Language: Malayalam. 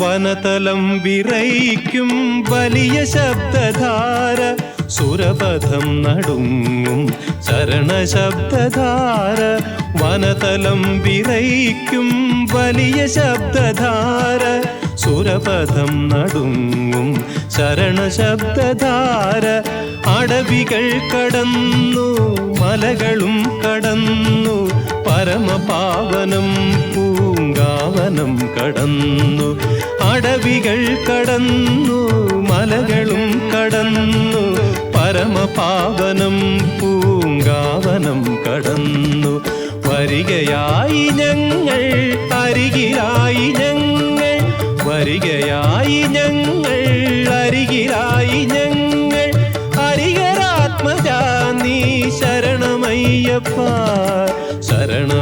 വനതലം വിറയിക്കും വലിയ ശബ്ദധാര. സുരപഥം നടുങ്ങും ശരണശബ്ദധാര വനതലം വിറയിക്കും വലിയ ശബ്ദധാര. സുരപഥം നടുങ്ങും ശരണശബ്ദധാര അടവികൾ കടന്നു മലകളും കടന്നു പരമപാവനം പൂങ്കാവനം കടന്നു അടവികൾ കടന്നു മലകളും കടന്നു പരമപാവനം പൂങ്കാവനം കടന്നു. വരികയായി ഞങ്ങൾ അരികിലായി ഞങ്ങൾ വരികയായി ഞങ്ങൾ അരികിലായി ഞങ്ങൾ. അരികരാത്മജാ നീ ശരണമയ്യപ്പ.